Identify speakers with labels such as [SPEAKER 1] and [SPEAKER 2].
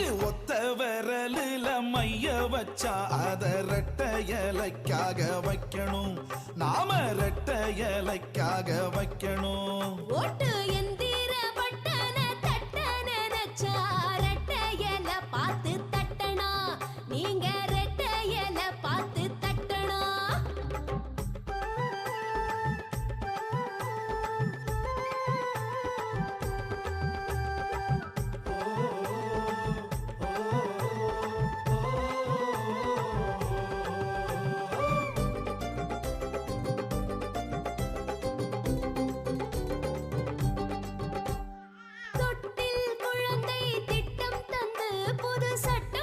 [SPEAKER 1] கண்ணுக்கு ஒத்த விரலில மைய வச்சா அத ரெட்டையலைக்காக வைக்கணும். நாம ரெட்டையலைக்காக வைக்கணும்.
[SPEAKER 2] சட்ட